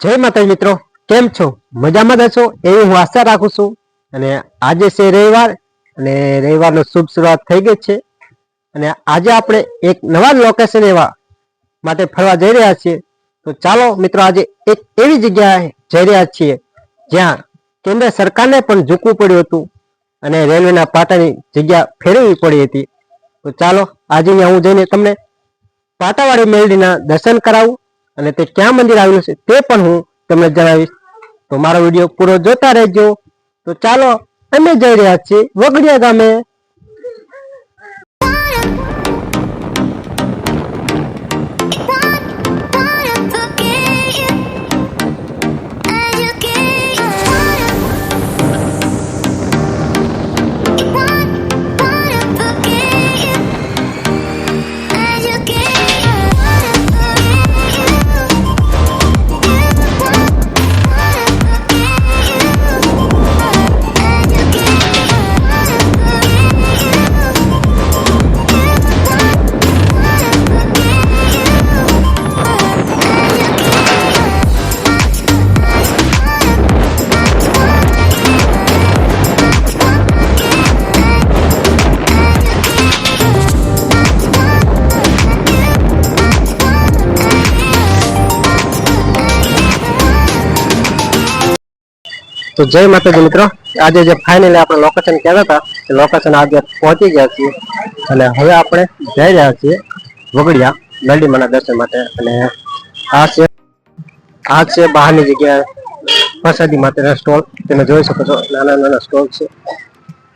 જય માતાજી મિત્રો, કેમ છો? મજામાં જ છો એવી હું આશા રાખું છું. અને આજે છે રવિવાર, અને રવિવારનો શુભ શરૂઆત થઈ ગઈ છે. અને આજે આપણે એક નવા લોકેશન એવા માટે ફરવા જઈ રહ્યા છીએ. તો ચાલો મિત્રો, આજે એક એવી જગ્યાએ જઈ રહ્યા છીએ, જ્યાં કેન્દ્ર સરકારને પણ ઝૂકવું પડ્યું હતું અને રેલવેના પાટાની જગ્યા ફેરવવી પડી હતી. તો ચાલો, આજે હું જઈને તમને પાટાવાળી મેલડીના દર્શન કરાવું. અને તે ક્યાં મંદિર આવેલું છે તે પણ હું તમને જણાવીશ. તો મારો વીડિયો પૂરો જોતા રહેજો. તો ચાલો, અમે જઈ રહ્યા છીએ વગડિયા ગામે. તો જય માતાજી મિત્રો. આજે જે ફાઇનલી આપણે લોકેશન કહેતા હતા, એ લોકેશન આજે પહોંચી ગયા છીએ. અને હવે આપણે જઈ રહ્યા છીએ વગડિયા નરડીમાના દર્શન માટે. અને આ છે આ છે બહારની જગ્યાએ પ્રસાદી માટેના સ્ટોલ તમે જોઈ શકો છો, નાના નાના સ્ટોલ છે,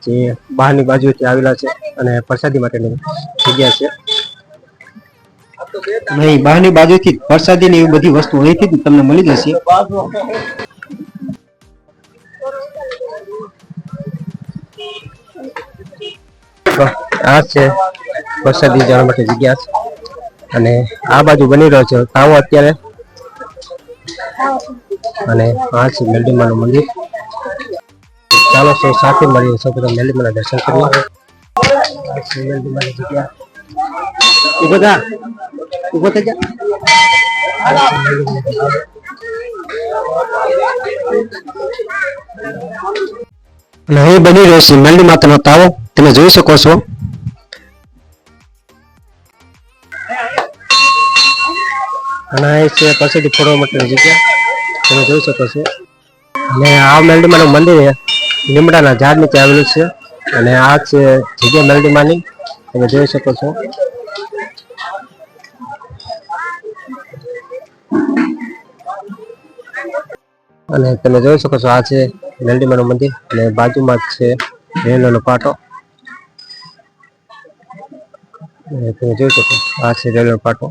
જે બહારની બાજુથી આવેલા છે અને પ્રસાદી માટેની જગ્યા છે. નહીં બહારની બાજુથી પ્રસાદીની એવી બધી વસ્તુ અહીંથી તમને મળી જશે. આ છે પ્રસાદી જવા માટે જગ્યા અને આ બાજુ બની રહ્યો છે તાવો અત્યારે. અને આ છે મેલડીમાનું મંદિર. ચાલો સૌ સાથે મળીએ સૌ પ્રથમ મેલડીમાના દર્શન કરીએ. અને અહીં બની રહ્યો છે મેલડી માતાનો તાવો તમે જોઈ શકો છો. અને અહીં છે પછીથી ફોડવા માટેની જગ્યા. તમે જોઈ શકો છો. અને આ મેલડીમાનું મંદિર લીમડાના ઝાડ નીચે આવેલું છે. અને આ છે જગ્યા મેલડીમાની. તમે જોઈ શકો છો. અને તમે જોઈ શકો છો આ છે મેલડીમાનું મંદિર અને બાજુમાં જ છે રેલવેનો પાટો. તમે જોઈ શકો, આ છે રેલવે પાટો.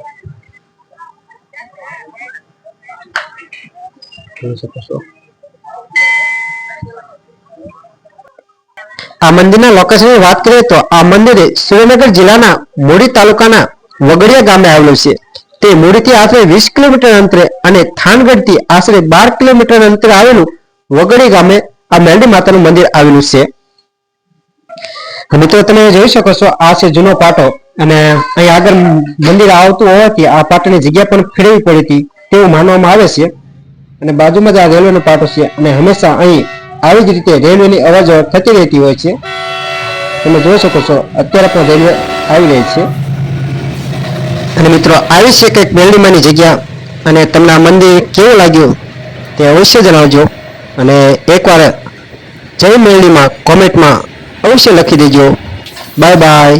આ મંદિરના લોકેશનની વાત કરીએ તો આ મંદિર સુરેન્દ્રનગર જિલ્લાના મૂડી તાલુકાના વગડિયા ગામે આવેલું છે. તે મોડીથી આશરે વીસ કિલોમીટર અંતરે અને થાનગઢથી આશરે બાર કિલોમીટર અંતરે આવેલું વગડી ગામે આ મેલડી માતાનું મંદિર આવેલું છે. મિત્રો, તમે જોઈ શકો છો, આ છે જૂનો પાટો અને અહીં આગળ મંદિર આવતું હોવાથી આ પાટોની જગ્યા પણ ફેરવી પડી હતી તેવું માનવામાં આવે છે. અને બાજુમાં જ આ રેલવેનો પાટો છે અને હંમેશા અહીં આવી જ રીતે રેલવેની અવાજો થતી રહેતી હોય છે. તમે જોઈ શકો છો, અત્યારે પણ રેલવે આવી રહી છે. અને મિત્રો, આવી છે કંઈક મેલડીમાની જગ્યા અને તમને આ મંદિર કેવું લાગ્યું તે અવશ્ય જણાવજો. અને એકવાર જય મેળીમાં કોમેન્ટમાં અવશ્ય લખી દેજો. Bye bye